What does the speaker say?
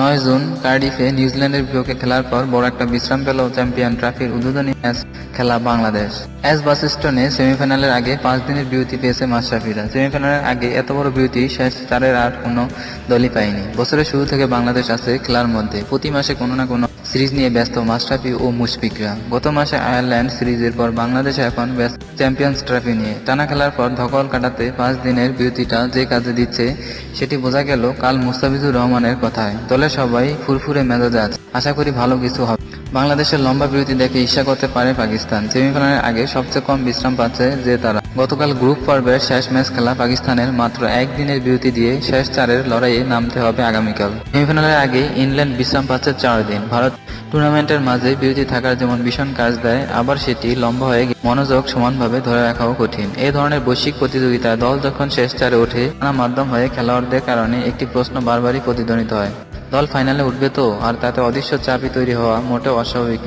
নয় জুন কার্ডিফে নিউজিল্যান্ডের বিপক্ষে খেলার পর বড় একটা বিশ্রাম পেল চ্যাম্পিয়ন ট্রফির উদ্বোধনী ম্যাচ খেলা বাংলাদেশ। এস বাসিস্টনে সেমিফাইনালের আগে পাঁচ দিনের বিরতি পেয়েছে মাশরাফিরা। সেমিফাইনালের আগে এত বড় বিরতি শেষ চারের আর কোনো দলই পায়নি। বছরের শুরু থেকে বাংলাদেশ আছে খেলার মধ্যে। প্রতি মাসে কোনো না কোনো সিরিজ নিয়ে ব্যস্ত মাশরাফি ও মুশফিকরা। গত মাসে আয়ারল্যান্ড সিরিজের পর বাংলাদেশে এখন ব্যস্ত চ্যাম্পিয়ন্স ট্রফি নিয়ে। টানা খেলার পর ধকল কাটাতে পাঁচ দিনের বিরতিটা যে কাজে দিচ্ছে, সেটি বোঝা গেল কাল মুস্তাফিজুর রহমানের কথায়। দলের সবাই ফুরফুরে মেজাজে আছে। আশা করি ভালো কিছু হবে। বাংলাদেশের লম্বা বিরতি দেখে ঈর্ষা করতে পারে পাকিস্তান। সেমিফাইনালের আগে সবচেয়ে কম বিশ্রাম পাচ্ছে যে তারা। গতকাল গ্রুপ পর্বের শেষ ম্যাচ খেলা পাকিস্তানের মাত্র একদিনের বিরতি দিয়ে শেষ চারের লড়াইয়ে নামতে হবে আগামীকাল। সেমিফাইনালের আগে ইংল্যান্ড বিশ্রাম পাচ্ছে চার দিন। ভারত টুর্নামেন্টের মাঝে বিরতি থাকার যেমন ভীষণ কাজ দেয়, আবার সেটি লম্বা হয়ে মনোযোগ সমানভাবে ধরে রাখাও কঠিন। এ ধরনের বৈশ্বিক প্রতিযোগিতায় দল যখন শেষ চারে ওঠে, নানা মাধ্যম হয়ে খেলোয়াড়দের কারণে একটি প্রশ্ন বারবারই প্রতিধ্বনিত হয়। দল ফাইনালে উঠবে তো? আর তাতে অদৃশ্য চাপই তৈরি হওয়া মোটেও অস্বাভাবিক